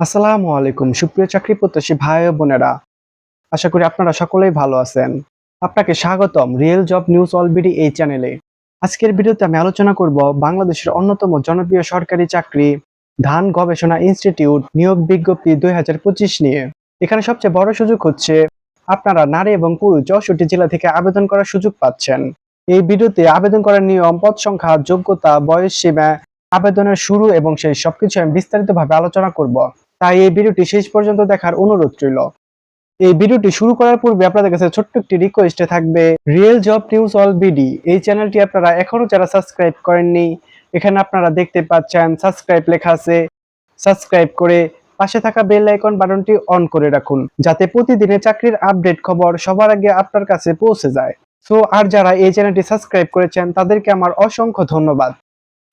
আসসালামু আলাইকুম, সুপ্রিয় চাকরি প্রত্যাশী ভাই বোনেরা। আশা করি আপনারা সকলেই ভালো আছেন। আপনাকে স্বাগতম রিয়েল জব নিউজ অলবিডি এই চ্যানেলে আজকের ভিডিওতে আমি আলোচনা করব বাংলাদেশের অন্যতম জনপ্রিয় সরকারি চাকরি ধান গবেষণা ইনস্টিটিউট নিয়োগ বিজ্ঞপ্তি দুই হাজার পঁচিশ নিয়ে। এখানে সবচেয়ে বড় সুযোগ হচ্ছে আপনারা নারী এবং পুরুষ চৌষট্টি জেলা থেকে আবেদন করার সুযোগ পাচ্ছেন। এই ভিডিওতে আবেদন করার নিয়ম, পদ সংখ্যা, যোগ্যতা, বয়স সীমা, আবেদনের শুরু এবং সেই সবকিছু আমি বিস্তারিতভাবে আলোচনা করব। তাই এই ভিডিওটি শেষ পর্যন্ত দেখার অনুরোধ রইল। এই ভিডিওটি শুরু করার পূর্বে আপনাদের কাছে ছোট্ট একটি রিকোয়েস্টে থাকবে real job news all BD এই চ্যানেলটি আপনারা এখনও যারা সাবস্ক্রাইব করেননি, এখানে আপনারা দেখতে পাচ্ছেন সাবস্ক্রাইব লেখা আছে। সাবস্ক্রাইব করে পাশে থাকা বেল আইকন বাটনটি অন করে রাখুন, যাতে প্রতিদিনের চাকরির আপডেট খবর সবার আগে আপনার কাছে পৌঁছে যায়। সো আর যারা এই চ্যানেলটি সাবস্ক্রাইব করেছেন, তাদেরকে আমার অসংখ্য ধন্যবাদ।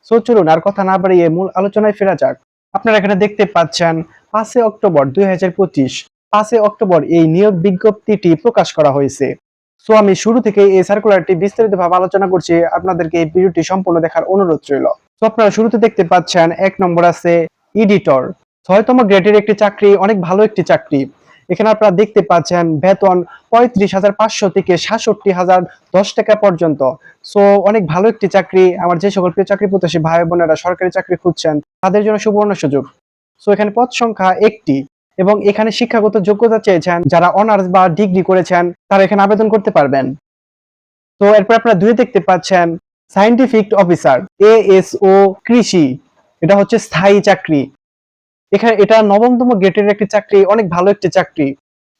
সো চলুন আর কথা না বাড়িয়ে মূল আলোচনায় ফেরা যাক। আপনারা এখানে দেখতে পাচ্ছেন পাঁচই অক্টোবর দুই হাজার পঁচিশ, পাঁচই অক্টোবর এই নিয়োগ বিজ্ঞপ্তিটি প্রকাশ করা হয়েছে। সো আমি শুরু থেকে এই সার্কুলারটি বিস্তারিতভাবে আলোচনা করছি, আপনাদেরকে এই ভিডিওটি সম্পূর্ণ দেখার অনুরোধ রইল। তো আপনারা শুরুতে দেখতে পাচ্ছেন, এক নম্বর আছে এডিটর ছয়তম গ্রেডের একটি চাকরি, অনেক ভালো একটি চাকরি। এখানে আপনারা দেখতে পাচ্ছেন বেতন পঁয়ত্রিশ হাজার পাঁচশো থেকে সাতষট্টি হাজার দশ টাকা পর্যন্ত। সো অনেক ভালো একটি চাকরি। আমার যে সকল প্রিয় চাকরি প্রত্যাশী ভাই বোনেরা সরকারি চাকরি খুঁজছেন, তাদের জন্য সুবর্ণ সুযোগ। সো এখানে পদ সংখ্যা একটি এবং এখানে শিক্ষাগত যোগ্যতা চেয়েছেন যারা অনার্স বা ডিগ্রি করেছেন, তারা এখানে আবেদন করতে পারবেন। তো, এরপর আপনারা দুই দেখতে পাচ্ছেন সাইন্টিফিক অফিসার এএসও কৃষি। এটা হচ্ছে স্থায়ী চাকরি। এখানে এটা নবমতম গ্রেডের একটি চাকরি, অনেক ভালো একটি চাকরি।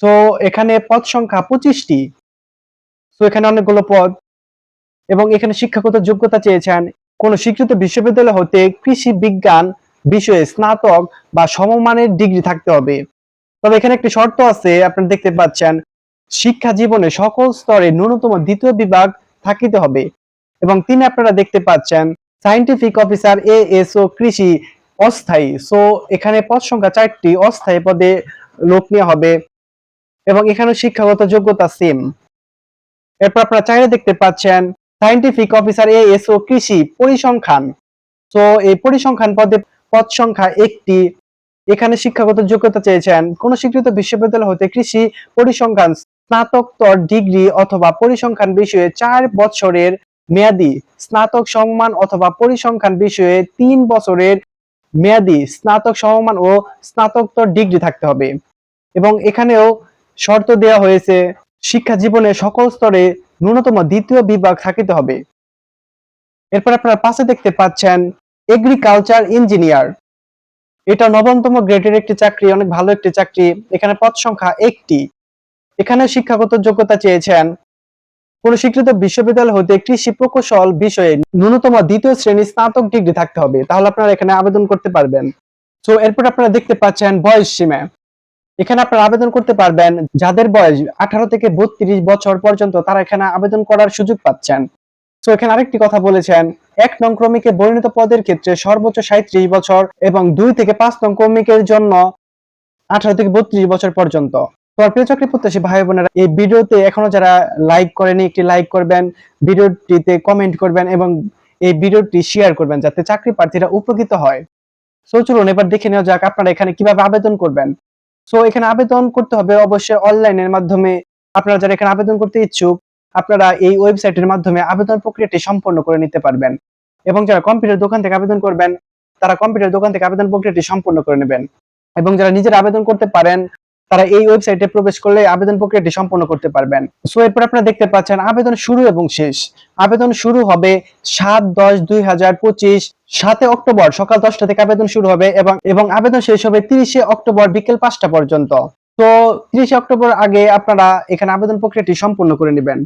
তো, এখানে পদ সংখ্যা পঁচিশটি। তো, এখানে অনেকগুলো পদ। এবং এখানে শিক্ষাগত যোগ্যতা চেয়েছেন কোন স্বীকৃত বিশ্ববিদ্যালয় হতে কৃষি বিজ্ঞান বিষয়ে স্নাতক বা সমমানের ডিগ্রি থাকতে হবে। তবে এখানে একটি শর্ত আছে, আপনারা দেখতে পাচ্ছেন, শিক্ষা জীবনে সকল স্তরে ন্যূনতম দ্বিতীয় বিভাগ থাকিতে হবে। এবং তিনি আপনারা দেখতে পাচ্ছেন scientific officer A S O কৃষি অস্থায়ী। সো এখানে পদ সংখ্যা চারটি, অস্থায়ী পদে লোক নেওয়া হবে। এবং এখানে শিক্ষাগত যোগ্যতা সেম এরপর আপনারা চাইলে দেখতে পাচ্ছেন scientific officer A S O কৃষি পরিসংখ্যান। তো এই পরিসংখ্যান পদে পদ সংখ্যা একটি। এখানে শিক্ষাগত যোগ্যতা চেয়েছেন কোন স্বীকৃত বিশ্ববিদ্যালয় হতে কৃষি পরিসংখ্যান, স্নাতকোত্তর ডিগ্রি অথবা পরিসংখ্যান বিষয়ে চার বছরের মেয়াদি, স্নাতক সমমান অথবা পরিসংখ্যান বিষয়ে তিন বছরের মেয়াদি, স্নাতক সমমান ও স্নাতকোত্তর ডিগ্রি থাকতে হবে। এবং এখানেও শর্ত দেওয়া হয়েছে, শিক্ষা জীবনে সকল স্তরে ন্যূনতম দ্বিতীয় বিভাগ থাকিতে হবে। এরপর আপনারা পাশে দেখতে পাচ্ছেন এগ্রিকালচার ইঞ্জিনিয়ার এটা নবমতম গ্রেডের একটি চাকরি, অনেক ভালো একটি চাকরি। এখানে পদ সংখ্যা একটি। এখানে শিক্ষাগত যোগ্যতা চেয়েছেন কোন স্বীকৃত বিশ্ববিদ্যালয় হতে কৃষি প্রকৌশল বিষয়ে ন্যূনতম দ্বিতীয় শ্রেণি স্নাতক ডিগ্রি থাকতে হবে। তাহলে আপনারা এখানে আবেদন করতে পারবেন। তো এরপর আপনারা দেখতে পাচ্ছেন বয়স সীমা। এখানে আপনারা আবেদন করতে পারবেন যাদের বয়স আঠারো থেকে বত্রিশ বছর পর্যন্ত তারা এখানে আবেদন করার সুযোগ পাচ্ছেন। তো এখানে আরেকটি কথা বলেছেন। এক নং ক্রমিকে পরিণত পদের ক্ষেত্রে সর্বোচ্চ সাঁত্রিশ বছর এবং দুই থেকে পাঁচ নং ক্রমিকের জন্য আঠারো থেকে বত্রিশ বছর পর্যন্ত। তো আর প্রিয় চাকরি প্রত্যাশী ভাই বোনেরা, এই ভিডিওতে এখনও যারা লাইক করেনি, একটি লাইক করবেন, ভিডিওটিতে কমেন্ট করবেন এবং এই ভিডিওটি শেয়ার করবেন যাতে চাকরি প্রার্থীরা উপকৃত হয়। সো চলুন এবার দেখে নেওয়া যাক আপনারা এখানে কীভাবে আবেদন করবেন। সো এখানে আবেদন করতে হবে অবশ্যই অনলাইনের মাধ্যমে। আপনারা যারা এখানে আবেদন করতে ইচ্ছুক আপনারা এই ওয়েবসাইটের মাধ্যমে আবেদন প্রক্রিয়াটি সম্পন্ন করে নিতে পারবেন। এবং যারা কম্পিউটার দোকান থেকে আবেদন করবেন, তারা কম্পিউটার দোকান থেকে আবেদন প্রক্রিয়াটি সম্পন্ন করে নেবেন। এবং যারা নিজের আবেদন করতে পারেন, তারা এই ওয়েবসাইটে প্রবেশ করলে আবেদন প্রক্রিয়াটি সম্পন্ন করতে পারবেন। সো এরপর আপনারা দেখতে পাচ্ছেন, আবেদন শুরু এবং শেষ। আবেদন শুরু হবে সাত দশ দুই হাজার পঁচিশ, সাতে অক্টোবর সকাল দশটা থেকে আবেদন শুরু হবে এবং এবং আবেদন শেষ হবে তিরিশে অক্টোবর বিকেল পাঁচটা পর্যন্ত। তো তিরিশে অক্টোবর আগে আপনারা এখানে আবেদন প্রক্রিয়াটি সম্পূর্ণ করে নেবেন।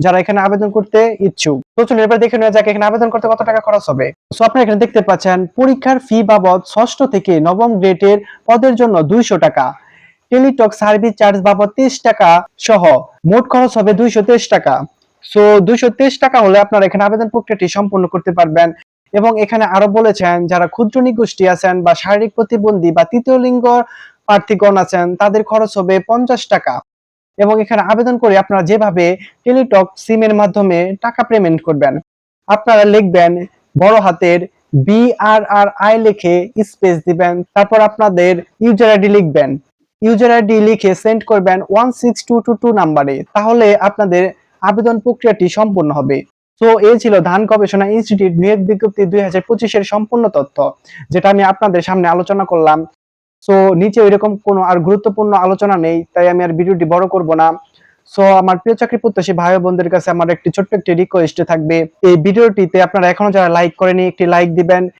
যারা এখানে আবেদন করতে ইচ্ছুক, তো চলুন এবার দেখে নেওয়া যাক এখানে আবেদন করতে কত টাকা খরচ হবে। সো আপনারা এখানে দেখতে পাচ্ছেন, পরীক্ষার ফি বাবদ ষষ্ঠ থেকে নবম গ্রেডের পদের জন্য দুইশো টাকা। টেলিটক সার্ভিস চার্জ বাবদ তেইশ টাকা সহ মোট খরচ হবে দুইশো তেইশ টাকা। সো দুইশো তেইশ টাকা হলে আপনারা এখানে আবেদন প্রক্রিয়াটি সম্পূর্ণ করতে পারবেন এবং এখানে আরও বলেছেন, যারা ক্ষুদ্র নিগোষ্ঠী আছেন বা শারীরিক প্রতিবন্ধী বা তৃতীয় লিঙ্গ প্রার্থীগণ আছেন, তাদের খরচ হবে পঞ্চাশ টাকা। এবং এখানে আবেদন করে আপনারা যেভাবে টেলিটক সিমের মাধ্যমে টাকা পেমেন্ট করবেন, আপনারা লিখবেন বড় হাতের বি আর আর আই লিখে স্পেস দিবেন, তারপর আপনাদের ইউজার আইডি লিখবেন। ইউজার আইডি লিখে সেন্ড করবেন one six two two two নাম্বারে, তাহলে আপনাদের আবেদন প্রক্রিয়াটি সম্পূর্ণ হবে। তো এই ছিল ধান গবেষণা ইনস্টিটিউট নিয়োগ বিজ্ঞপ্তি দুই হাজার পঁচিশের সম্পূর্ণ তথ্য, যেটা আমি আপনাদের সামনে আলোচনা করলাম। সো নিচে ওইরকম কোনো আর গুরুত্বপূর্ণ আলোচনা নেই, তাই আমি আর ভিডিওটি বড় করব না। সো আমার প্রিয় চাকরি প্রত্যাশী ভাই বোনদের কাছে আমার একটি ছোট্ট একটি রিকোয়েস্ট থাকবে। এই ভিডিওটিতে আপনারা এখনও যারা লাইক করেনি, একটি লাইক দিবেন